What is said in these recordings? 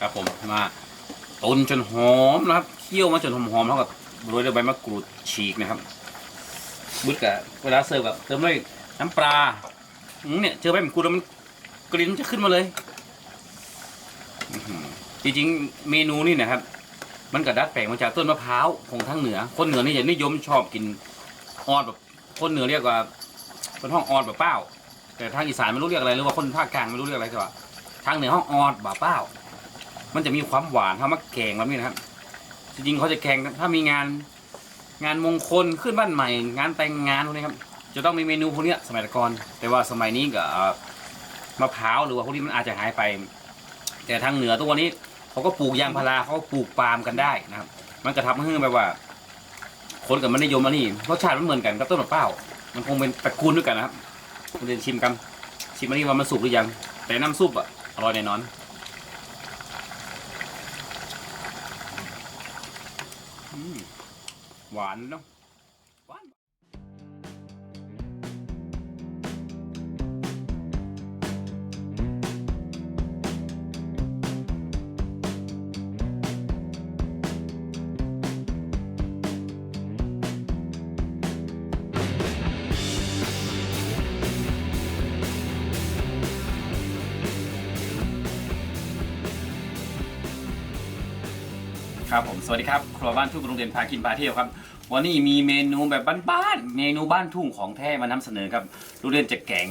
ครับผมมาตุนจนหอมนะครับเคี่ยวมาจนหอมๆแล้วกับโรยด้วยใบมะกรูดฉีกนะครับบึ้ดกับเวลาเสิร์ฟกับเติมด้วยน้ำปลาเนี่ยเจอใบมะกรูดแล้วมันกลิ่นจะขึ้นมาเลยจริงๆเมนูนี่นะครับ มันกระดัดแปลงมาจากต้นมะพร้าวของทางเหนือ คนเหนือนี่จะนิยมชอบกินออดแบบคนเหนือเรียกว่าเป็นห้องออดแบบเป้าแต่ทางอีสานไม่รู้เรียกอะไรหรือว่าคนภาคกลางไม่รู้เรียกอะไรแต่ว่าทางเหนือห้องออดแบบเป้า มันจะมีความหวานถ้ามาแกงแบบนี้นะครับ จริงๆเขาจะแกงถ้ามีงาน งานมงคลขึ้นบ้านใหม่ งานแต่งงานพวกนี้ครับ จะต้องมีเมนูพวกนี้สมัยก่อน แต่ว่าสมัยนี้ก็มะพร้าวหรือว่าพวกนี้มันอาจจะหายไป แต่ทางเหนือตัวนี้เขาก็ปลูกยางพาราเขาก็ปลูกปาล์มกันได้นะครับ มันกระทำให้แบบว่า คนกับมันนิยมอันนี้รสชาติมันเหมือนกันกับต้นมะพร้าวมันคงเป็นตระกูลด้วยกันนะครับเรียนชิมกันชิมอันนี้ว่ามันสุกหรือยัง แต่น้ำซุปอะอร่อยแน่นอน อืม หวานเนาะ วัสดีครับครัวบ้านทุ่งโรงเรียนพากินพาเที่ยวครับ วันนี้มีเมนูแบบบ้านๆเมนูบ้านทุ่งของแท้มานำเสนอครับโรงเรียนจะแกง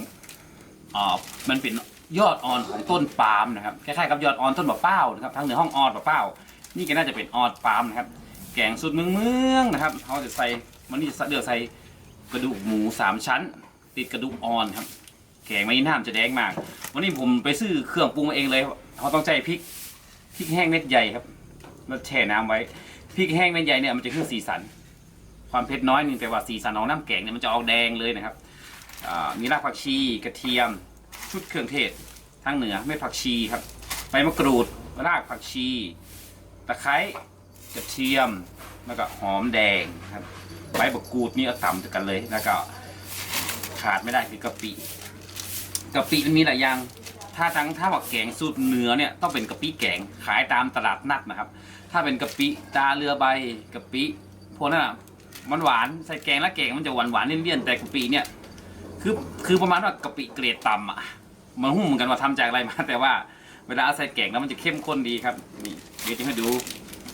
อ่ามันเป็นยอดอ่อนของต้นปาล์มนะครับคล้ายๆกับยอดอ่อนต้นมะเป้านะครับทางเหนือห้องอ่อนมะเป้า นี่ก็น่าจะเป็นอ่อนปาล์มนะครับแกงสูตรเมืองเมืองๆนะครับเขาจะใส่มันนี่จะเดือดใส่กระดูกหมูสามชั้น ติดกระดูกอ่อนครับแกงไม่น้ำจะแดงมาก วันนี้ผมไปซื้อเครื่องปรุงมาเองเลยเขาต้องใช้พริกพริกแห้งเม็ดใหญ่ครับ แล้วแช่น้ำไว้พริกแห้งเม็ดใหญ่เนี่ยมันจะขึ้นสีสัน ความเผ็ดน้อยนึงแต่ว่าสีสันของน้ำแกงเนี่ยมันจะออกแดงเลยนะครับมีรากผักชีกระเทียม ชุดเครื่องเทศทางเหนือเม็ดผักชีครับใบมะกรูดรากผักชี ตะไคร้กระเทียมแล้วก็หอมแดงครับใบมะกรูดนี่เอาต่ำกันเลยแล้วก็ขาดไม่ได้คือกะปิกะปิมันมีหลายอย่าง ถ้าทั้งถ้าว่าแกงสูตรเหนือเนี่ยต้องเป็นกะปิแกงขายตามตลาดนัดนะครับ ถ้าเป็นกะปิตาเรือใบกะปิพวกนั้นอะมันหวานใส่แกงแล้วแกงมันจะหวานหวานเลี่ยนๆแต่กะปิเนี่ยคือคือประมาณว่ากะปิเกรดต่ำอะมันหุ้มเหมือนกันว่าทำจากอะไรมา แต่ว่าเวลาใส่แกงแล้วมันจะเข้มข้นดีครับนี่เดี๋ยวจะให้ดู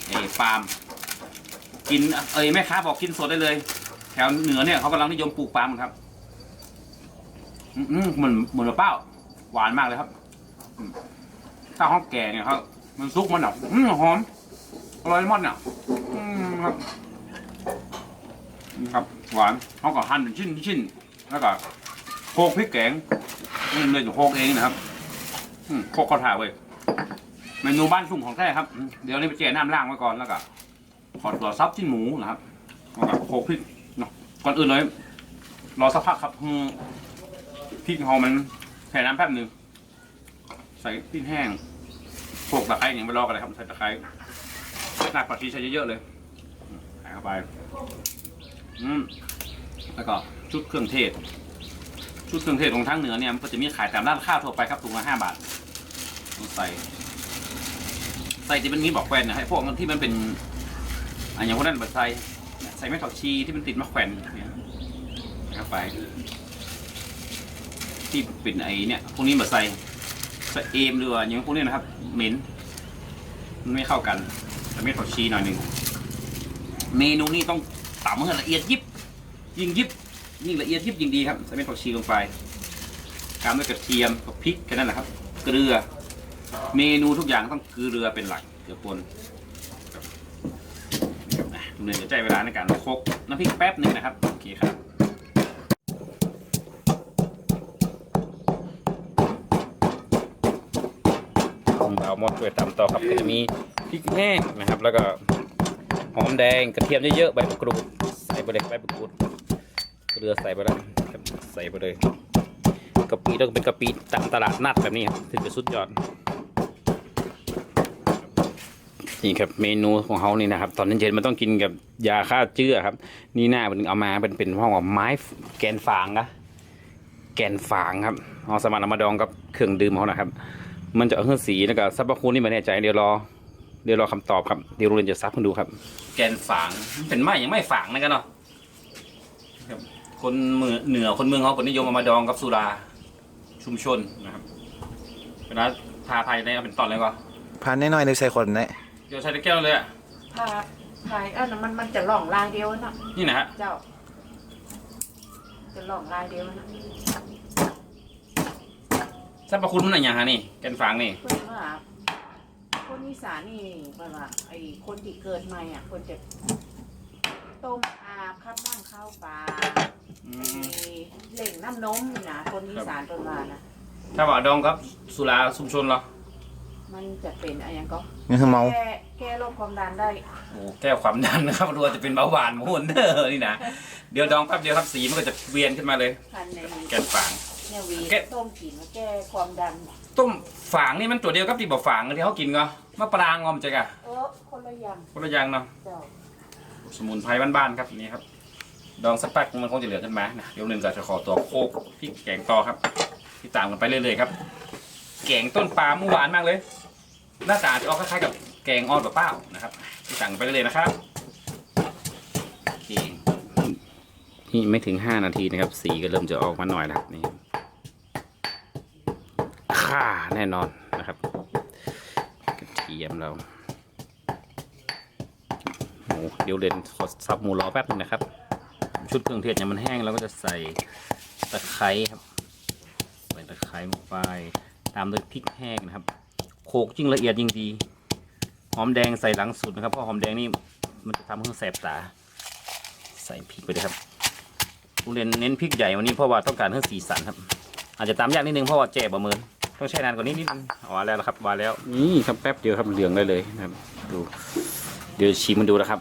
เอ้ปาล์มกินเอ้ยแม่ค้าบอกกินสดได้เลย แถวเหนือเนี่ยเขากำลังนิยมปลูกปาล์มครับอืมเหมือนเหมือนมะเป้าหวานมากเลยครับถ้าห้องแก่เนี่ยครับ มันซุกมันแบบอืมหอม อร่อยมากเนี่ยอืมครับนี่ครับ หวานเขาก็หั่นเป็นชิ้นชิ้นแล้วก็โคกพริกแกงนี่เลยจะโคกเองนะครับอืมโคกข้าวถ่ายเว้ยเมนูบ้านทุ่งของแท้ครับ เดี๋ยวนี้ไปเจ๊น้ำล่างไว้ก่อนแล้วก็ขอตัวซับชิ้นหมูนะครับแล้วก็โคกพริกเนาะก่อนอื่นเลยรอสักพักครับพริกหอมมันใส่น้ำแป๊บหนึ่งใส่พริกแห้งโขลกตะไคร้อย่างไปรอกันเลยครับใส่ตะไคร้ หนักผักชีใส่เยอะๆเลยใส่เข้าไป อืมแล้วก็ชุดเครื่องเทศ ชุดเครื่องเทศของทางเหนือเนี่ยมันก็จะมีขายตามร้านข้าวทั่วไปครับถุงละห้าบาทใส่ใส่ที่มันมีบอกแควนนะให้พวกที่มันเป็นอันอย่างพวกนั้นบบใส่ใส่เม็ดผักชีที่มันติดมะแขวนเนี่ยใส่เข้าไป ที่เป็นไอเนี่ยพวกนี้มาใส่ใส่เอมหรือว่าอย่างพวกนี้นะครับเหม็นมันไม่เข้ากัน แต่ไม่ผักชีหน่อยหนึ่งเมนูนี้ต้องตำให้ละเอียดยิบ ยิ่งยิบยิ่งละเอียดยิบยิ่งดีครับใส่เม็ดผักชีลงไปตามด้วยกระเทียมกับพริกแค่นั้นแหละครับ เกลือ เมนูทุกอย่างต้องเกลือเป็นหลักเกลือป่นอะลุงเรียจะใจเวลาในการคกน้ำพริกแป๊บหนึ่งนะครับโอเคครับเอาหมดด้วยตามต่อครับก็จะมี พริกแห้งนะครับ แล้วก็หอมแดงกระเทียมเยอะๆใบมะกรูดใส่ไปเลยใบมะกรูดเกลือใส่ไปแล้วใส่ไปเลยกะปิต้องเป็นกะปิตามตลาดนัดแบบนี้ครับถึงจะสุดยอดนี่ครับเมนูของเขานี่นะครับ ตอนเย็นๆมันต้องกินกับยาฆ่าเชื้อครับ นี่หน้ามันเอามาเป็นเป็นห้องว่าไม้แกนฝางนะแกนฝางครับเอาสมารถเอามาดองกับเครื่องดื่มเขานะครับ มันจะเอาเครื่องสีแล้วก็สรรพคุณนี่ม่แน่ใจเดี๋ยวรอ เดี๋ยวรอคำตอบครับเดี๋ยวโรงเรียนจะซับให้ดูครับ แกนฝางเป็นไม้ยังไม่ฝางนะกันเนาะครับคนเมืองเหนือคนเมืองเขาคนนิยมเอามาดองกับสุราชุมชนนะครับเวลาทาไทยได้เอาเป็นตอนเลยก็พันน้อยๆในใส่คนเนี่ยเดี๋ยวใช้ตะแก้วเลยอะถ้าภายอันนั้นมันมันจะหล่องลายเดียวนะนี่นะฮะเจ้า จะหล่องลายเดียวนะสรรพคุณมันอะไรอย่างฮะนี่แกนฝางนี่เพื่อนว่าคน อีสานนี่แบบว่าไอ้คนที่เกิดใหม่อะ คนจะต้มอาบข้าวบ้างข้าวปลาอืไอ้มเล่งน้ำนมนี่นะคนอีสานเป็นว่านะถ้าว่าดองครับ สุราชุมชนเหรอมันจะเป็นอะไรอย่างก็นี่คือเมา แก้แก้โรคความดันได้โอ้แก้ความดันนะครับรู้ว่าจะเป็นเบาหวานหมูนเด้อนี่นะเดี๋ยวดองแป๊บเดียวครับสีมันก็จะเวียนขึ้นมาเลยพันในแกนฝาง เนี่ยวีแก้ต้มกินแล้วแก้ความดัน ต้มฝางนี่มันตัวเดียวกับที่บอกฝางที่เขากินก็มะปรางงอมจักอะเออคนละอย่างคนละอย่างเนาะเจ้าสมุนไพรบ้านๆครับนี่ครับ ดองสักแป๊กมันคงจะเหลือขึ้นมานะเดี๋ยวหนึ่งก็จะขอตัวโคกพริกแกงต่อครับที่ตามกันไปเรื่อยๆครับ แกงต้นปลาเมื่อวานมากเลย หน้าตาจะออกคล้ายๆกับแกงอ่อนแบบเป้านะครับที่ต่างกันไปเรื่อยๆนะครับโอเคนี่ไม่ถึงห้านาทีนะครับ สีก็เริ่มจะออกมาหน่อยแล้วนี่ ข่าแน่นอนนะครับ กระเทียมเราหมูเดี๋ยวเรนขอสับหมูรอแป๊บนึงนะครับ ชุดเครื่องเทศเนี่ยมันแห้งแล้วก็จะใส่ตะไคร้ครับใส่ตะไคร้ลงไปตามด้วยพริกแห้งนะครับ โขกยิ่งละเอียดยิ่งดีหอมแดงใส่หลังสุดนะครับเพราะหอมแดงนี่มันจะทำให้แสบตา ใส่พริกไปเลยครับเรียนเน้นพริกใหญ่วันนี้เพราะว่าต้องการเพื่อสีสันครับ อาจจะตามยากนิดนึงเพราะว่าแจ่บะเมิน ต้องใช้นานกว่านี้นิดนึงอ๋อแล้วครับวาแล้วนี่ครับแป๊บเดียวครับเหลืองได้เลยนะครับ ดูเดี๋ยวชิมมันดูนะครับ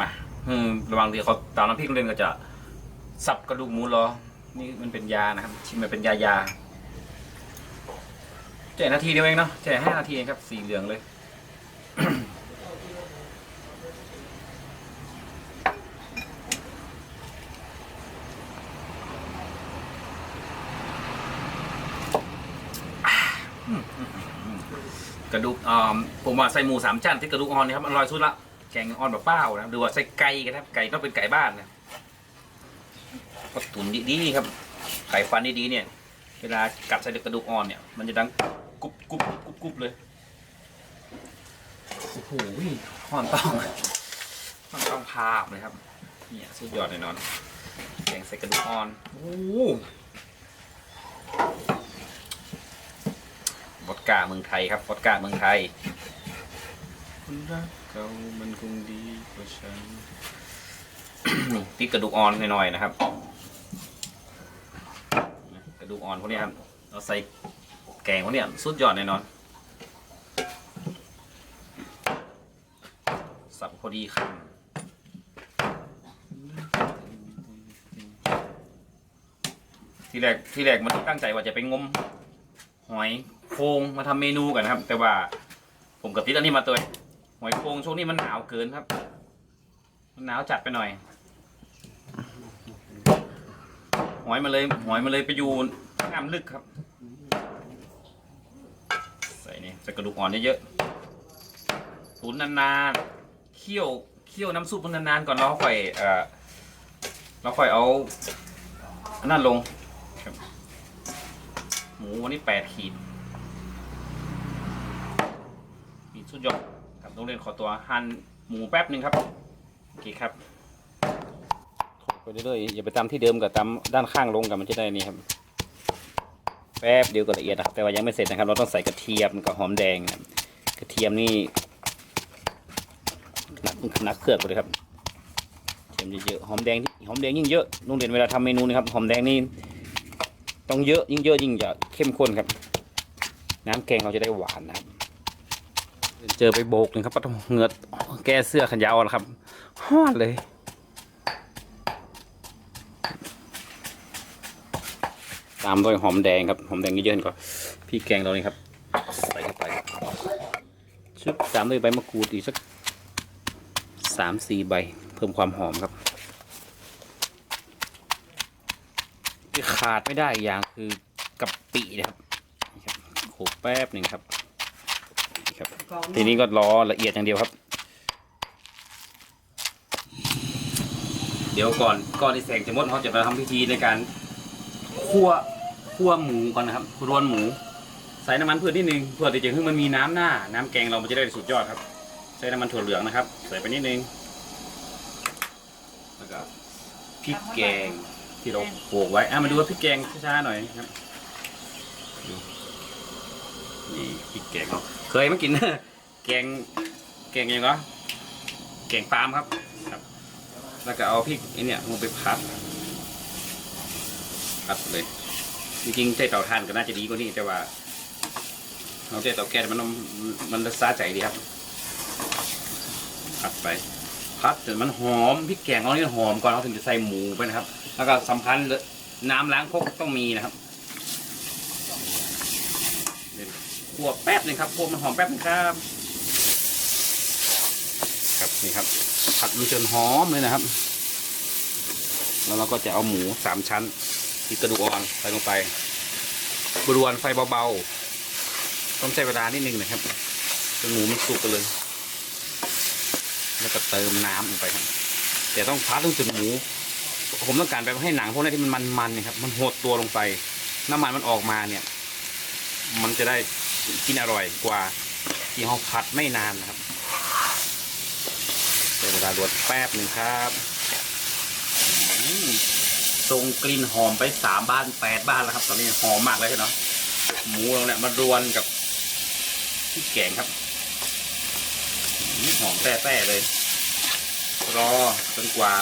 มาอืมระหวังที่เขาตามน้ำพริกเล่นก็จะสับกระดูกหมูรอ นี่มันเป็นยานะครับ ชิมมันเป็นยายาแจกนาทีเดียวเองเนาะแจกห้านาทีเองครับสีเหลืองเลย ระดูกอ่าผมว่าใส่หมูสามชั้นที่กระดูกอ่อนนี่ครับอร่อยสุดละแกงอ่อนแบบเป้านะหรือว่าใส่ไก่กันครับไก่ต้องเป็นไก่บ้านนะก็ตุ๋นดีๆครับ ไก่ฟันดีๆเนี่ย เวลากัดใส่กระดูกอ่อนเนี่ย มันจะดังกรุบกรุบกรุบกรุบเลยโอ้โหห่อนต้องห่อนต้องพาบเลยครับเนี่ยสุดยอดแน่นอนแกงใส่กระดูกอ่อนโอ้โห วอด ก้าเมืองไทยครับวอดก้าเมืองไทยคนรักเก่ามันคงดีกว่าฉันนี่พริกกระดูกอ่อนหน่อยๆนะครับ กระดูกอ่อนพวกนี้ครับเราใส่แกงพวกนี้สุดยอดแน่นอนสับพอดีคำที่แรกที่แรกมันตั้งใจว่าจะไปงมหอย โครงมาทำเมนูกันนะครับ แต่ว่าผมกับติ๊ดอันนี้มาตัวหอยโครงช่วงนี้มันหนาวเกินครับ มันหนาวจัดไปหน่อยหอยมาเลยหอยมาเลยไปอยู่น้ำลึกครับ ใส่นี่ใส่กระดูกอ่อนเยอะๆตุ๋นนานๆเคี่ยวเคี่ยวน้ำซุปมันนานๆก่อนเราค่อยเอ่อเราค่อยเอาอันนั้นลงหมูวันนี้แปดขีด มี สุดยอดครับต้องเรียนขอตัวหั่นหมูแป๊บหนึ่งครับโอเคครับไปเรื่อยๆอย่าไปตามที่เดิมกับตามด้านข้างลงกับมันจะได้นี่ครับแป๊บเดียวก็ละเอียดนะครับแต่ว่ายังไม่เสร็จนะครับ เราต้องใส่กระเทียมกับหอมแดงนะครับกระเทียมนี่นักนักเครือกเลยครับเทียมเยอะๆหอมแดงหอมแดงยิ่งเยอะโรงเรียนเวลาทำเมนูนะครับหอมแดงนี่ต้องเยอะยิ่งเยอะยิ่งจะเข้มข้นครับ น้ำแกงเขาจะได้หวานนะครับ เจอไปโบกหนึ่งครับปะต้องเหงือแก้เสื้อขันยาวแล้วครับฮอดเลย ตามด้วยหอมแดงครับ หอมแดงเยอะๆก่อนพี่แกงเรานี่ครับใส่เข้าไปชุบตามด้วยใบมะกรูดอีกสักสามสี่ใบ เพิ่มความหอมครับที่ขาดไม่ได้อย่างคือกะปินะครับนี่ครับขูดแป๊บหนึ่งครับ ครับกองทีนี้ก็รอละเอียดอย่างเดียวครับ เดี๋ยวก่อนก่อนที่แสงจะหมดเขาจะมาทำพิธีในการคั่วคั่วหมูก่อนนะครับรวนหมู ใส่น้ำมันเพื่อนิดนึงเพื่อที่จะให้มันมีน้ำหน้า น้ำแกงเรามันจะได้สุดยอดครับใช้น้ำมันถั่วเหลืองนะครับ ใส่ไปนิดนึงแล้วก็พริกแกงที่เราโขลกไว้อะมาดูว่าพริกแกงช้าๆหน่อยครับดู นี่พริกแกงเขาเคยมากิน แกงแกงยังไงแกงปาล์มครับครับ แล้วก็เอาพริกไอเนี่ยลงไปพัดพัดเลยจริงๆใช้เตาถ่านก็น่าจะดีกว่านี้แต่ว่าเราใช้เตาแก๊สมันมันซาใจดีครับผัดไปพัดจนมันหอมพริกแกงเรานี่หอมก่อนเราถึงจะใส่หมูไปนะครับ แล้วก็สำคัญน้ำล้างครกต้องมีนะครับเดี๋ยวคั่วแป๊บหนึงครับคั่วมันหอมแป๊บหนึงครับครับนี่ครับผัดมันจนหอมเลยนะครับ แล้วเราก็จะเอาหมูสามชั้นที่กระดูกอ่อนใส่ลงไปบรวนไฟเบาๆต้องใช้เวลานิดนึงนะครับจนหมูมันสุกกันเลย แล้วก็เติมน้ำลงไปครับแต่ต้องพัดต้องจนหมู ผมต้องการแบบให้หนังพวกนี้ที่มันมันๆเนี่ยครับมันหดตัวลงไป น้ำมันมันออกมาเนี่ย มันจะได้ กินอร่อยกว่าที่เราผัดไม่นานนะครับใช้เวลารวนแป๊บหนึ่งครับส่งกลิ่นหอมไปสามบ้านแปดบ้านแล้วครับ ตอนนี้หอมมากเลยเนาะหมูเราเนี่ยมารวนกับพริกแกงครับหอมแป้ๆเลย รอจนกว่า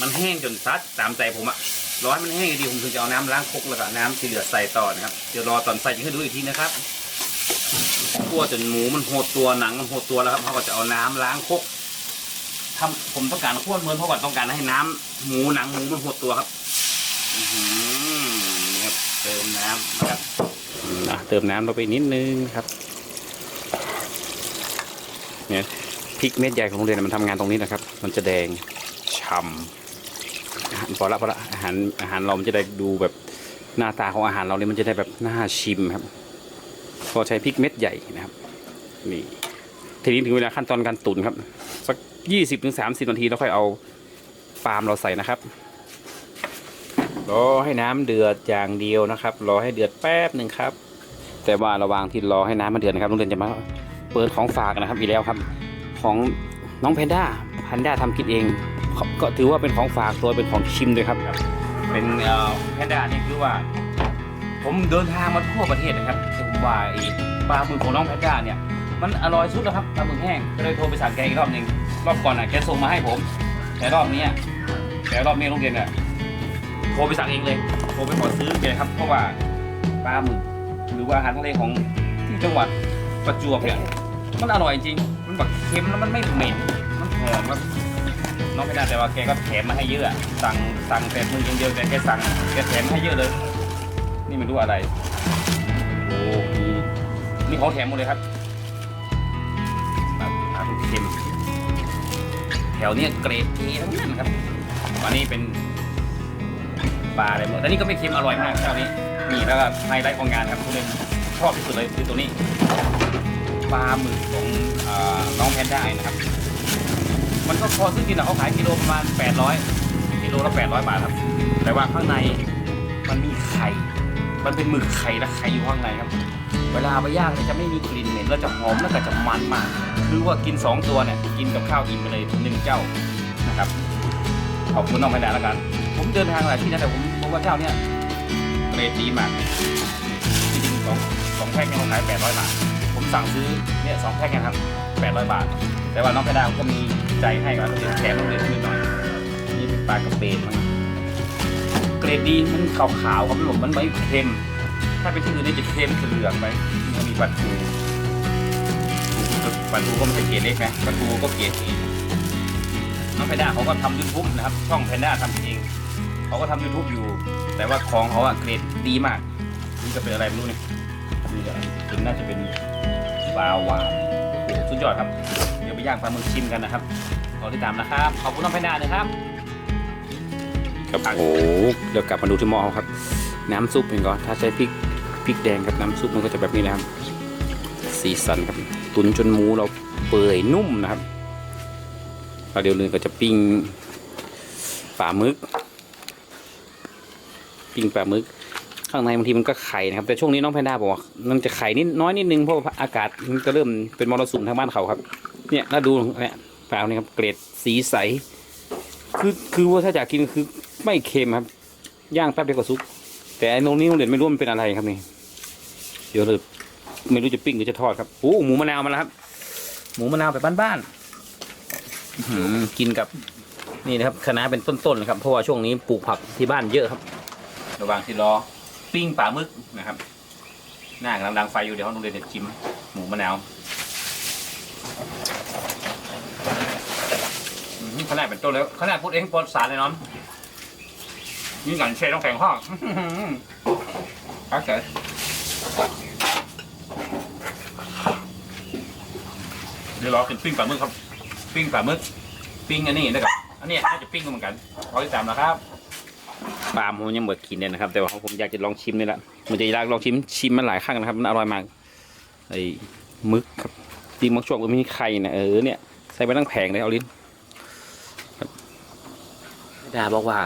มันแห้งจนซัดตามใจผมอะ รอให้มันแห้งดีผมถึงจะเอาน้ำล้างคกแล้วก็น้ำที่เหลือใส่ต่อนะครับเดี๋ยวรอตอนใส่จะให้ดูอีกทีนะครับคั่วจนหมูมันโหดตัวหนังมันโหดตัวแล้วครับเขาก็จะเอาน้ำล้างคกทำผมต้องการคั่วเหมือนเพราะว่าต้องการให้น้ำหมูหนังหมูมันโหดตัวครับครับเติมน้ำนะครับเติมน้ำลงไปนิดนึงครับเนี่ยพริกเม็ดใหญ่ของโรงเรียนมันทำงานตรงนี้นะครับ มันจะแดงฉ่ำ พอละพอละอาหารอาหารเรามันจะได้ดูแบบหน้าตาของอาหารเราเนี่ยมันจะได้แบบน่าชิมครับพอใช้พริกเม็ดใหญ่นะครับนี่ทีนี้ถึงเวลาขั้นตอนการตุ๋นครับสักยี่สิบถึงสามสิบนาทีแล้วค่อยเอาปาล์มเราใส่นะครับรอให้น้ำเดือดอย่างเดียวนะครับรอให้เดือดแป๊บหนึ่งครับ แต่ว่าระหว่างที่รอให้น้ำมันเดือดนะครับโรงเรียนจะมาเปิดของฝากนะครับอีกแล้วครับ ของน้องแพนด้าแพนด้าทำกินเอง ก็ถือว่าเป็นของฝากตัวเป็นของชิมด้วยครับ เป็นแพนด้านี่คือว่า ผมเดินทางมาทั่วประเทศนะครับผมว่าอ้ปลาหมึกของน้องแพนด้าเนี่ย มันอร่อยสุดแล้วครับปลาหมึกแห้งก็เลยโทรไปสั่งแกอีกรอบหนึ่งรอบก่อนอะแกส่งมาให้ผม แต่รอบนี้แต่รอบนี้โรงเรียนอะโทรไปสั่งเองเลยโทรไปขอซื้อแกครับเพราะว่าปลาหมึกหรือว่าอาหารทะเลของที่จังหวัดประจวบเนี่ยมันอร่อยจริง มันแบบเค็มแล้วมันไม่เหม็น มันหอมครับ น้องไม่ได้แต่ว่าแกก็แถมมาให้เยอะสั่งสั่งแต่มืออย่างเดียวแต่แกสั่งแกแถมให้เยอะเลย นี่ไม่รู้อะไรโอ้นี่นี่ของแถมหมดเลยครับแบบปลาทูเค็มแถวเนี้ยเกรดเอทั้งนั้นครับอันนี้เป็นปลาอะไรหมดแต่นี่ก็ไม่เค็มอร่อยมากเจ้านี้นี่แล้วก็ไฮไลท์ของงานครับทุเรียนชอบที่สุดเลยคือตัวนี้ปลาหมึกของอน้องแพนด้านะครับ มันก็พอซื้อกินอะเขาขายกิโลประมาณ 800กิโลละ800 บาทครับ แต่ว่าข้างในมันมีไข่ มันเป็นหมึกไข่และไข่อยู่ข้างในครับ เวลาเอาไปย่างเนี่ยจะไม่มีกลิ่นเหม็นแล้วจะหอมแล้วก็จะมันมาก คือว่ากิน 2 ตัวเนี่ยกินกับข้าวอิ่มไปเลยหนึ่งเจ้านะครับ ขอบคุณน้องแพนด้าแล้วกัน ผมเดินทางหลายที่นะแต่ผมบว่าเจ้าเนี่ยเรดดีมากจริงๆสองสองแพ็คเนี่ยเขาขาย800 บาท ผมสั่งซื้อเนี่ยสองแพ็คนะครับ800 บาท แต่ว่าน้องกระดาวก็มี ใจให้กับเราแถมลงเลยนิดหน่อย นี่เป็นปลากระเบนมั้งเกรดดีมันขาวๆครับผมมันไม่เค็ม ถ้าเป็นที่อื่นนี่จะเค็มจะเหลืองไปมันมีปลาทูปลาทูก็ไม่ใช่เกรดเล็กนะปลาทูก็เกรดสีน้องแพนด้าเขาก็ทำยูทูบนะครับ ช่องแพนด้าทำเองเขาก็ทำยูทูบอยู่ แต่ว่าของเขาอะเกรดดีมากนี่จะเป็นอะไรไม่รู้เนี่ยนี่ก็เป็นน่าจะเป็นปลาหวานโอ้สุดยอดครับ ยวไปย่างปลาหมึกชิมกันนะครับรอติดตามนะครับ ขอบคุณน้องแพนด้านะครับ ครับโอ้เดี๋ยวกลับมาดูที่หม้อครับ น้ำซุปเองก่อนถ้าใช้พริกพริกแดงกับน้ำซุปมันก็จะแบบนี้นะครับ สีสันครับ ตุนจนหมูเราเปื่อยนุ่มนะครับแล้วเดี๋ยวนึงก็จะปิ้งปลาหมึก ปิ้งปลาหมึก ข้างในบางทีมันก็ไข่นะครับ แต่ช่วงนี้น้องแพนด้าบอกว่ามันจะไข่นิดน้อยนิดนึงเพราะว่าอากาศมันก็เริ่มเป็นมรสุมทางบ้านเขาครับ เนี่ยแล้วดูเนี่ยปลาเนี่ครับเกรดสีใส คือคือว่าถ้าอยากกินคือไม่เค็มครับ ย่างแป๊บเดียวก็สุกแต่ไอ้ตรงนี้โรงเรียนไม่รู้มันเป็นอะไรครับนี่เดี๋ยวเลยไม่รู้จะปิ้งหรือจะทอดครับโอ้หมูมะนาวมาแล้วครับ หมูมะนาวแบบบ้านๆกินกับนี่นะครับคณะเป็นต้นๆเลยครับเพราะว่าช่วงนี้ปลูกผักที่บ้านเยอะครับ ระหว่างที่รอปิ้งปลาหมึกนะครับหน้ากำลังไฟอยู่เดี๋ยวห้องโรงเรียนจะชิมหมูมะนาว อื้อหือขนาดเป็นต้นแล้วขนาดพูดเองปลอดสารเลยน้องยิ่งกันเชยต้องแข็งห้องโอเคเดี๋ยวรอกินปิ้งปลาหมึกครับ ปิ้งปลาหมึก ปิ้งอันนี้นะครับ อันนี้น่าจะปิ้งกันเหมือนกันรอติดตามนะครับปลาผมยังเบิดกินเลยนะครับ แต่ว่าผมอยากจะลองชิมนี่แหละมันจะอยากลองชิมชิมมันหลายครั้งนะครับมันอร่อยมากไอ้มึกครับจริงบางช่วงมันมีไข่นะเออเนี่ยใส่ไปตั้งแผงเลยเอาลิ้น ดาบอกว่า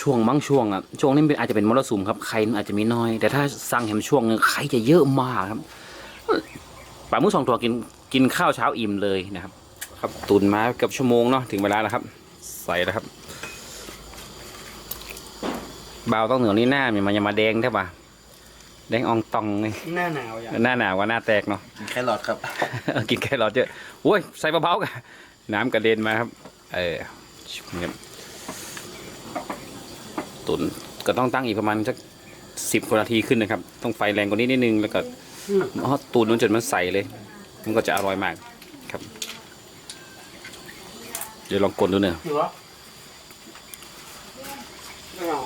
ช่วงบางช่วงอะช่วงนี้เป็นอาจจะเป็นมรสุมครับไข่มันอาจจะมีน้อย แต่ถ้าสั่งเห็นช่วงนึงไข่จะเยอะมากครับปลาหมึกสองตัวกินกินข้าวเช้าอิ่มเลยนะครับ ครับตุนมาเกือบชั่วโมงเนาะถึงเวลาแล้วครับ ใส่แล้วครับเบาต้องเหนือนี่หน้ามันยังมาแดงใช่ปะแดงอองตองเลยหน้าหนาวอย่างหน้าหนาวว่าหน้าแตกเนาะแครอทครับ กินแครอทเยอะโอ้ยใส่เบาๆกันน้ำกระเด็นมาครับ เออเนี่ย ตุนก็ต้องตั้งอีกประมาณสักสิบนาทีขึ้นนะครับ ต้องไฟแรงกว่านี้นิดนึงแล้วก็อ๋อตุนมันจนมันใสเลย มันก็จะอร่อยมากครับ เดี๋ยวลองกดดูหน่อยหรือวะไม่เอา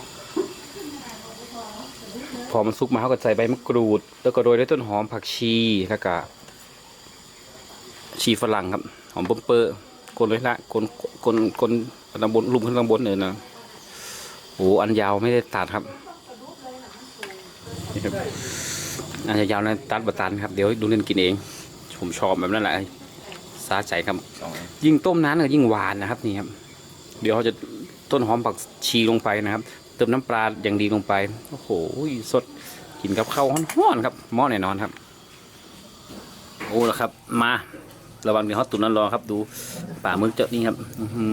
พอมันสุกมาเขาก็ใส่ใบมะกรูด แล้วก็โรยด้วยต้นหอมผักชีแล้วก็ชีฝรั่งครับ หอมเปิ้มเปอร์กนเลยละกนกนกนตำบลลุมขึ้นตำบลเนี่ยนะ โอ้อันยาวไม่ได้ตัดครับนี่ครับอันยาวๆนะตัดบะตันครับเดี๋ยวดูเล่นกินเอง ผมชอบแบบนั้นแหละซาใจครับ ยิ่งต้มนานก็ยิ่งหวานนะครับนี่ครับ เดี๋ยวเขาจะต้นหอมผักชีลงไปนะครับ เติมน้ำปลาอย่างดีลงไปโอ้โหสดกินกับข้าวห้อนๆครับหม้อแน่นอนครับ โอ้แล้วครับมา ระวังเดี๋ยวเขาตุ๋นร้อนๆครับ ดูป่าหมึกเจาะนี่ครับอื้อหื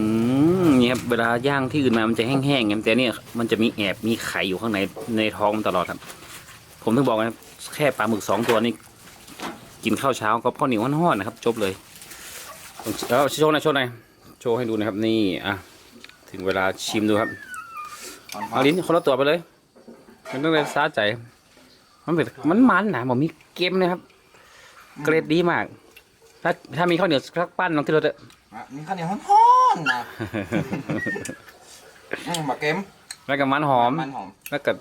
อนี่ครับเวลาย่างที่อื่นมามันจะแห้งๆไงแต่เนี่ยมันจะมีแอบมีไข่อยู่ข้างในในท้องตลอดครับ ผมถึงบอกนะครับแค่ปลาหมึกสองตัวนี่กินข้าวเช้าก็ข้าวเหนียวห้อนๆนะครับ จบเลยแล้วโชว์หน่อยโชว์หน่อยโชว์ให้ดูนะครับ นี่อะถึงเวลาชิมดูครับเอาลิ้นคนละตัวไปเลยมันต้องเป็นซาใจ มันเป็นมันมันนะผมมีเกมนะครับ เกรดดีมาก ถ้าถ้ามีข้าวเหนียวสักปั้นลองที่เราจะ อะมีข้าวเหนียวฮ้อนๆนะอืมบักเกมแล้วก็มันหอม มันหอมแล้วก็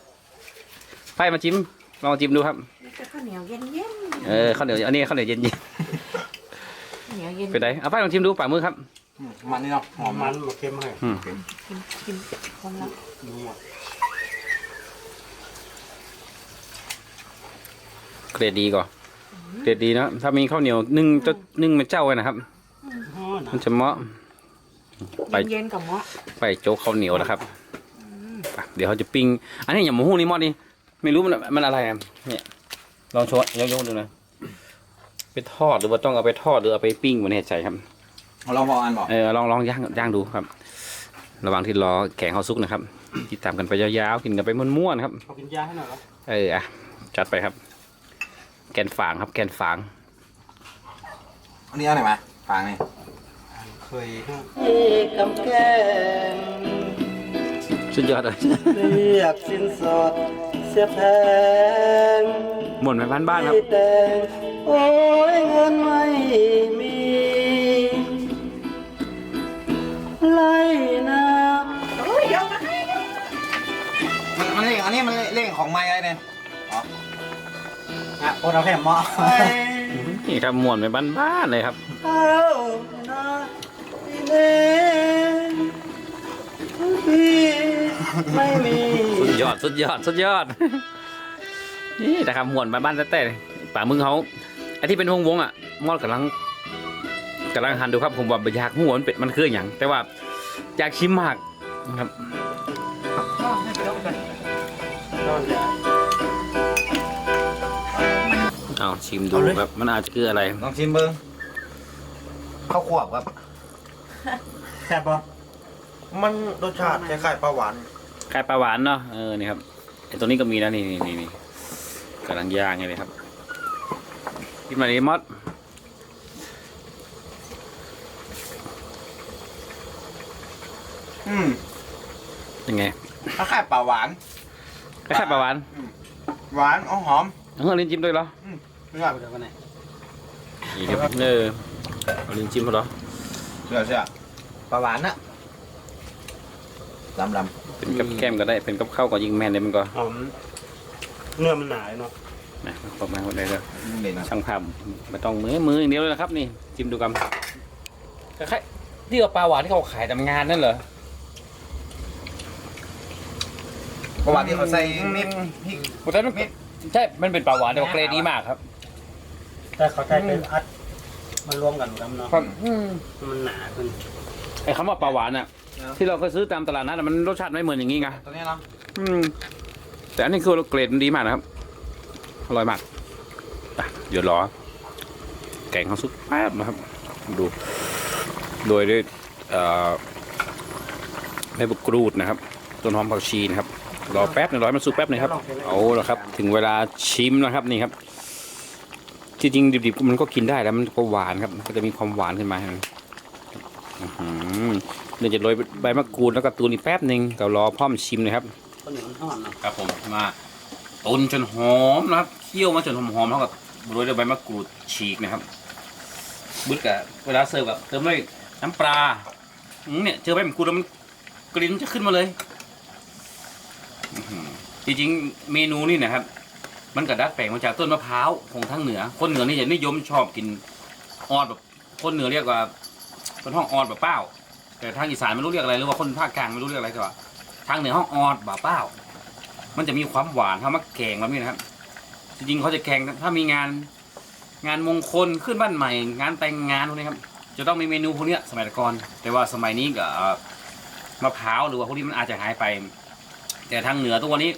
ไฟมาจิ้มลองจิ้มดูครับนี่ก็ข้าวเหนียวเย็นเย็นเออข้าวเหนียวอันนี้ข้าวเหนียวเย็นข้าวเหนียวเย็นๆเป็นไรเอาไฟลองจิ้มดูป่ากมือครับ อืมมันนี่เนาะหอมมัมันนมาเค็มให้กินกินคนละดูอะเกรดดีก่อน เกรดดีเนอะถ้ามีข้าวเหนียวนึ่งจะนึ่งเป็นเจ้าไว้นะครับ อ๋อหนามันจะเหมาะ ไป เย็นๆกับหม้อไปโจ๊กข้าวเหนียวนะครับอะเดี๋ยวเขาจะปิ้ง อันนี้อย่างหมูฮูนี่มอดนี่ไม่รู้มันมันอะไรอะเนี่ยลองโชว์ยกๆดูหนะไปทอดหรือว่าต้องเอาไปทอดหรือเอาไปปิ้งไมันแน่ใจครับเราลองพออันบอกเออลองลองย่างย่างดูครับ ระหว่างที่รอแกงข้าวซุกนะครับติดตามกันไปยาวๆกินกันไปม้วนๆครับ เอากินยาให้หน่อยเหรอเอออะจัดไปครับ แกนฝางครับแกนฝาง อันนี้เอาไหนมาฟางนี่เคยฮะกำแก้มสุดยอดเลยเรียกสินสอดเสียแพงหมุนไปบ้านๆครับไม่แต่งโอ้ยเงินไม่มีไล่น้โอ้ยเดี๋ยวมาให้มันมันเล่งอันนี้มันเล่งของไม้อะไรเนี่ย อะโอ้เราแค่หม้อำไปนี่ครับหมุนไปบ้านๆเลยครับเอาหน้าที่เล่นพี่ไม่มีสุดยอดสุดยอดสุดยอด นี่นะครับหวนมาบ้านแต่ๆป่ามึงเขาไอ้ที่เป็นวงวงๆอะมอดกำลังกำลังหันดูครับผมว่าอยากหัวมันเป็นมันคืออย่างแต่ว่าอยากชิมมากนะครับ นอนอย่าเอาชิมดูแบบมันอาจจะคืออะไรลองชิมเบิ้งข้าวขวบครับ แซ่บปะมันรสชาติคล้ายๆปลาหวานไก่ปลาหวานเนาะเออนี่ครับไอ้ตัวนี้ก็มีนะนี่นี่นี่นี่กำลังย่างเลยครับกินมาดิมอสอืมยังไงคล้ายๆปลาหวานคล้ายๆปลาหวานหวานอ๋อหอมเออลิ้นจิ้มด้วยเหรอเชื่อเดี๋ยวกันไหนนี่ครับเออเอาลิ้นจิ้มเหรอเชื่อเชื่อปลาหวานนะลำลเป็นกับแก้มก็ได้เป็นกับข้าวก็ยิงแม่นเลยมันก็หอมเนื้อมันหนาเนาะนะประมาณนี้เลยำเด่นนะช่างภาพไม่ต้องมือมืออย่างเดียวเลยนะครับ นี่จิ้มดูกันคล้ายๆที่เอาปลาหวานที่เขาขายตามงานนั่นเหรอปลาหวานที่เขาใส่เม็ดพริกแต่มันใช่มันเป็นปลาหวานแต่ว่าเกรดดีมากครับ แต่เขาใจเป็นอัดมันรวมกันกันเนาะครับมันหนาขึ้นไอ้คำว่าปลาหวานอะ ที่เราเคยซื้อตามตลาดนัดอะมันรสชาติไม่เหมือนอย่างนี้ไงตัวนี้เนาะอืม แต่อันนี้คือเกรดมันดีมากนะครับ อร่อยมากอะเดี๋ยวรอ แกงข้าวซุปแป๊บนะครับ ดู โดยด้วยเอ่อใบมะกรูดนะครับ ต้นหอมผักชีนะครับ รอแป๊บหนึ่งรอให้มันสุกแป๊บหนึงครับ เอาละครับ ถึงเวลาชิมนะครับนี่ครับที่ จริงๆดิบๆมันก็กินได้แล้วมันก็หวานครับก็จะมีความหวานขึ้นมาเดี๋ยวจะโรยใบมะกรูดแล้วก็ตูนอีกแป๊บหนึ่งก็รอพร้อมชิมนะครับต้นเหนียวมันห่อนเนะครับผมมาตุนจนหอมนะครับเคี่ยวมาจนหอมๆแล้วก็โรยด้วยใบมะกรูดฉีกนะครับบึ้ดกับเวลาเสิร์ฟกับเติมด้วยน้ำปลาเนี่ยเจอใบมะกรูดแล้วมันกลิ่นจะขึ้นมาเลยจริงๆเมนูนี่นะครับ มันกระดัดแปลงมาจากต้นมะพร้าวของทางเหนือ คนเหนือนี่จะนิยมชอบกินออดแบบ คนเหนือเรียกว่าเป็นห้องออดแบบเป้าแต่ทางอีสานไม่รู้เรียกอะไรหรือว่าคนภาคกลางไม่รู้เรียกอะไรก็ว่าทางเหนือห้องออดแบบเป้ามันจะมีความหวานถ้ามาแกงแบบนี้นะครับ จริงๆเขาจะแกงถ้ามีงานงานมงคลขึ้นบ้านใหม่ งานแต่งงานพวกนี้ครับ จะต้องมีเมนูพวกเนี้ยสมัยก่อนแต่ว่าสมัยนี้ก็มะพร้าวหรือว่าพวกนี้มันอาจจะหายไป แต่ทางเหนือตัวนี้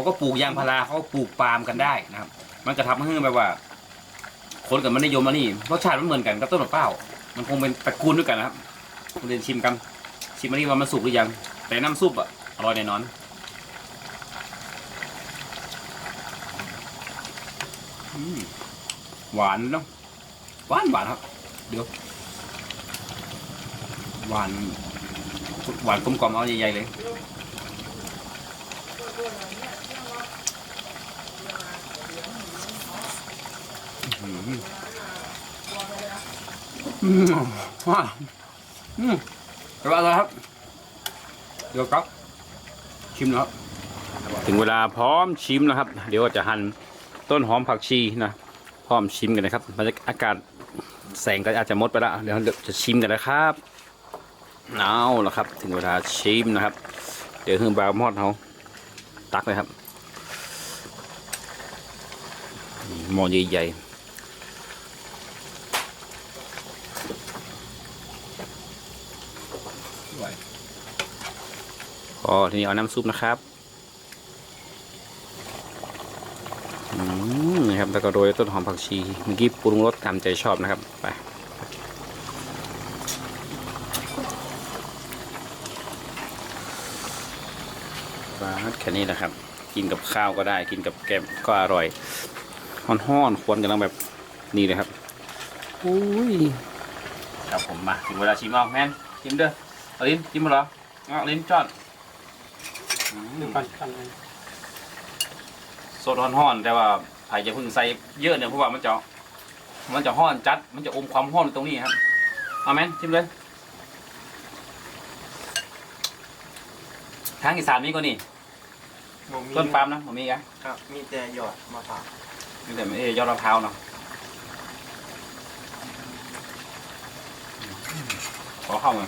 เขาก็ปลูกยางพาราเขาก็ปลูกปาล์มกันได้นะครับ มันก็ทำให้แบบว่า คนกับมันนิยมมานี่รสชาติมันเหมือนกันกับต้นมะพร้าวมันคงเป็นตระกูลด้วยกันนะครับคุณเรียนชิมกันชิมมานี่ว่ามันสุกหรือยัง แต่น้ำซุปอะอร่อยแน่นอนหวานเนาะหวานหวานครับ เดี๋ยวหวานหวานกลมกล่อมเอาใหญ่ๆเลย อืมอืมว้าอืมเรียบร้อยแล้วครับ เดี๋ยวครับ ชิมแล้วครับถึงเวลาพร้อมชิมนะครับ เดี๋ยวจะหั่นต้นหอมผักชีนะ พร้อมชิมกันนะครับบรรยากาศอากาศแสงก็อาจจะมดไปแล้วเดี๋ยวจะชิมกันนะครับเอาละครับ ถึงเวลาชิมนะครับ เดี๋ยวคือบาวมอดเขาตักเลยครับหม้อใหญ่ๆ พอทีนี้เอาน้ำซุปนะครับอืมนะครับแล้วก็โรยต้นหอมผักชีเมื่อกี้ปรุงรสตามใจชอบนะครับไปบาสแค่นี้แหละครับ กินกับข้าวก็ได้ กินกับแกมก็อร่อยห้อนๆควรกำลังแบบนี่เลยครับอุ้ยครับผมมาถึงเวลาชิมเอาแมนชิมเด้อ เอาลิ้นชิมมาเหรอเอาลิ้นจอดอืมปั้นปั้นโซดห้อนๆแต่ว่าไผ่จะเพึ่งใส่เยอะเนี่ยเพราะว่ามันจะมันจะห้อนจัด มันจะอมความห้อนตรงนี้ครับเอาแมนชิมเลยทางอีสานนี่ก็นี่ต้นปาล์มนะผมมีไงครับ มีแต่หยอดมะพร้าวมีแต่เอ้ยยอดมะพร้าวเนาะขอเข้ามา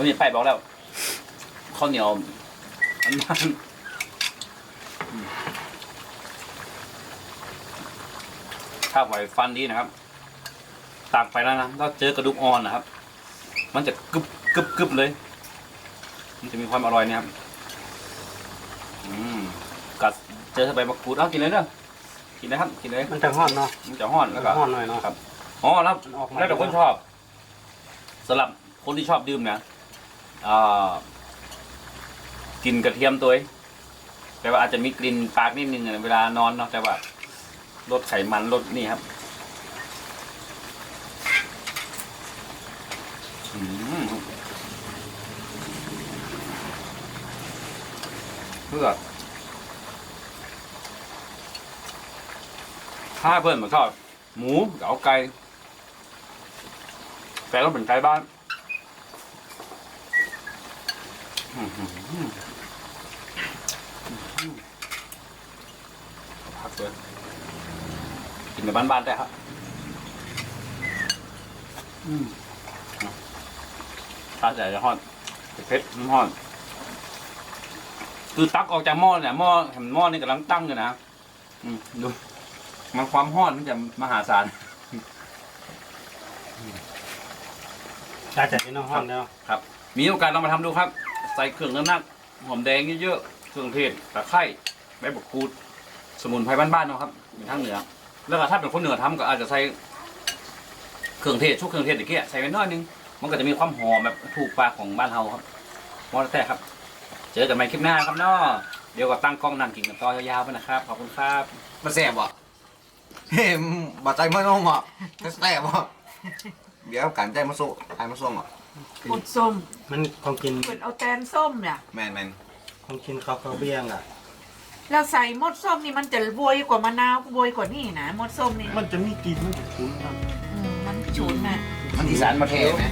วันนี้ไปบอกแล้วข้าวเหนียวถ้าไหวฟันดีนะครับตากไปแล้วนะถ้าเจอกระดูกอ่อนนะครับ มันจะกึบกึบกึบเลย มันจะมีความอร่อยเนี่ยครับอืมกัดเจอใบมะกรูดเอากินเลยเนาะกินนะครับกินเลยมันจะห้อนเนาะมันจะห้อนแล้วก็ห้อนหน่อยเนาะครับอ๋อแล้วแล้วแต่คนชอบสำหรับคนที่ชอบดื่มเนี่ย อ่ากินกระเทียมตัวเอแต่ว่าอาจจะมีกลิ่นปากนิดนึงเวลานอนเนาะแต่ว่าลดไขมันลดนี่ครับอืมเพื่อถ้าเพื่อนมาชอบหมูกับเอาไก่แต่ต้องเป็นไก่บ้าน พักเลยกินในบ้านๆได้ครับอืมตาใหญ่จะห้อนเผ็ดมันห้อน คือตักออกจากหม้อเนี่ยหม้อเห็นหม้อนี่กำลังตั้งอยู่นะดูมันความห้อนมันจะมหาศาลได้จากที่น้องห้อนแล้วมีโอกาสลองมาทำดูครับ ใส่เครื่องน้ำหนักหอมแดงเยอะๆเครื่องเทศตะไคร้ใบบักกูด สมุนไพรบ้านๆเนาะครับเป็นทางเหนือ แล้วก็ถ้าเป็นคนเหนือทำก็อาจจะใส่เครื่องเทศชุกเครื่องเทศอย่างเงี้ยใส่ไปน้อยนึง มันก็จะมีความหอมแบบถูกปากของบ้านเฮาครับมอสแต่ครับ เจอกันใหม่คลิปหน้าครับเนาะเดี๋ยวก็ตั้งกล้องนั่งกินกันต่อยาวๆไปนะครับขอบคุณครับ มันแซ่บบ่เฮ้ยบาดใจมันน้องบ่แซ่บบ่เดี๋ยวกันใจมาสู้ไอ้มาส้มอะ หมดส้มมันของกินเหมือนเอาแตนส้มเนี่ยแมนแมนของกินข้าวกระเบียงอะ แล้วใส่มดส้มนี่มันจะบวยกว่ามะนาวบวยกว่านี่นะมดส้มนี่มันจะมีกลิ่นมันจะคุ้นครับอืมมันฉุนน่ะมันอีสานมาเทไหม